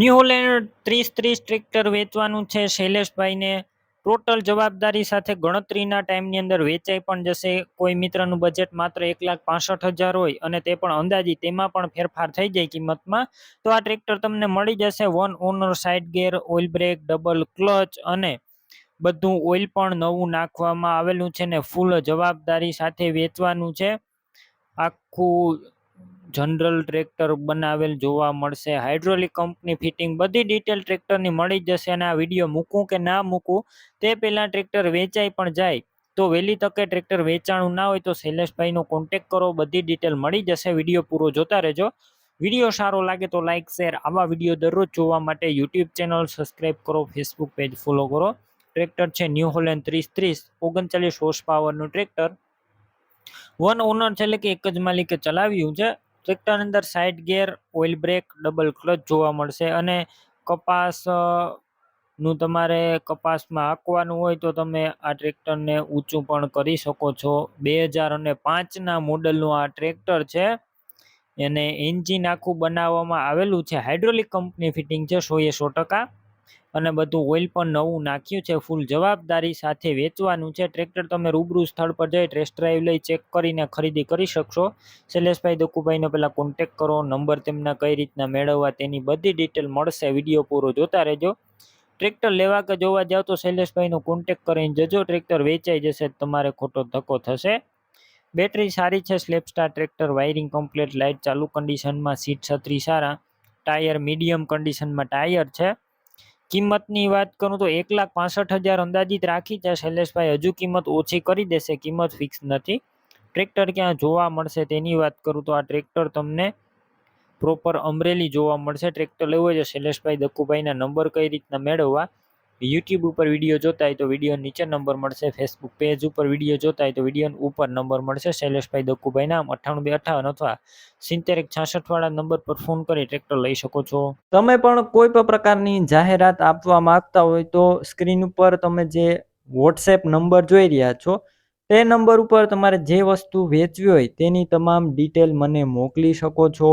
New Holland ત્રીસ ત્રીસ tractor વેચવાનું છે. શૈલેષભાઈને ટોટલ જવાબદારી સાથે ગણતરીના ટાઈમની અંદર વેચાઈ પણ જશે. કોઈ મિત્રનું બજેટ માત્ર એક લાખ પાસઠ હજાર હોય અને તે પણ અંદાજી તેમાં પણ ફેરફાર થઈ જાય કિંમતમાં, તો આ ટ્રેક્ટર તમને મળી જશે. One owner side gear, oil brake, double clutch અને બધું ઓઇલ પણ નવું નાખવામાં આવેલું છે ને ફૂલ જવાબદારી સાથે વેચવાનું છે. આખું જનરલ ટ્રેક્ટર બનાવેલ જોવા મળશે. હાઇડ્રોલિક કંપની ફિટિંગ બધી ડિટેલ ટ્રેક્ટરની મળી જશે અને આ વીડિયો મૂકું કે ના મૂકું, તે પહેલાં ટ્રેક્ટર વેચાઈ પણ જાય. તો વહેલી તકે ટ્રેક્ટર વેચાણું ના હોય તો શૈલેષભાઈનો કોન્ટેક કરો, બધી ડિટેલ મળી જશે. વીડિયો પૂરો જોતા રહેજો. વીડિયો સારો લાગે તો લાઇક શેર આવા વીડિયો દરરોજ જોવા માટે યુટ્યુબ ચેનલ સબસ્ક્રાઈબ કરો ફેસબુક પેજ ફોલો કરો. ટ્રેક્ટર છે ન્યૂ હોલેન્ડ ત્રીસ ત્રીસ, ઓગણચાલીસ હોર્સ પાવરનું ટ્રેક્ટર વન ઓનર છે એટલે કે એક જ માલિકે ચલાવ્યું છે. ટ્રેક્ટર અંદર side gear oil brake double clutch જોવા મળશે. અને કપાસનું તમારે કપાસમાં હાંકવાનું હોય તો તમે આ ટ્રેક્ટરને ઊંચું પણ કરી શકો છો. બે હજાર અને પાંચના મોડલનું આ ટ્રેક્ટર છે. એને એન્જિન આખું બનાવવામાં આવેલું છે. હાઇડ્રોલિક કંપની ફિટિંગ છે, સો એ સો ટકા. અને બધું ઓઇલ પણ નવું નાખ્યું છે. ફૂલ જવાબદારી સાથે વેચવાનું છે. ટ્રેક્ટર તમે રૂબરૂ સ્થળ પર જઈ ટેસ્ટ ડ્રાઈવ લઈ ચેક કરીને ખરીદી કરી શકશો. શૈલેષભાઈ દકુભાઈનો પહેલાં કોન્ટેક કરો, નંબર તેમના કઈ રીતના મેળવવા તેની બધી ડિટેલ મળશે. વીડિયો પૂરો જોતા રહેજો. ટ્રેક્ટર લેવા કે જોવા જાવ તો શૈલેષભાઈનો કોન્ટેક કરીને જજો. ટ્રેક્ટર વેચાઈ જશે તમારે ખોટો ધક્કો થશે. બેટરી સારી છે. Self starter tractor wiring complete light ચાલુ કન્ડિશનમાં સીટ છત્રી સારા. ટાયર મીડિયમ કન્ડિશનમાં ટાયર છે. કિંમતની વાત કરું તો એક લાખ પાસઠ હજાર અંદાજિત રાખી છે શૈલેષભાઈ હજુ કિંમત ઓછી કરી દેશે, કિંમત ફિક્સ નથી. ટ્રેક્ટર ક્યાં જોવા મળશે તેની વાત કરું તો આ ટ્રેક્ટર તમને પ્રોપર અમરેલી જોવા મળશે. ટ્રેક્ટર લેવું હોય તો શૈલેષભાઈ દક્કુભાઈના નંબર કઈ રીતના મેળવવા? યુટ્યુબ ઉપર વીડિયો જોતા હોય તો વીડિયો નીચે નંબર મળશે ફેસબુક પેજ ઉપર વીડિયો જોતા હોય તો વીડિયો ઉપર નંબર મળશે, શૈલેષભાઈ દક્કુભાઈ નામ, અઠ્ઠાણું બે અઠાવન અથવા સિત્તેર એક છાસઠ વાળા નંબર પર ફોન કરી ટ્રેક્ટર લઈ શકો છો. તમે પણ કોઈ પણ પ્રકારની જાહેરાત આપવા માંગતા હોય તો સ્ક્રીન ઉપર તમે જે વોટ્સએપ નંબર જોઈ રહ્યા છો, તે નંબર ઉપર તમારે જે વસ્તુ વેચવી હોય તેની તમામ ડિટેલ મને મોકલી શકો છો.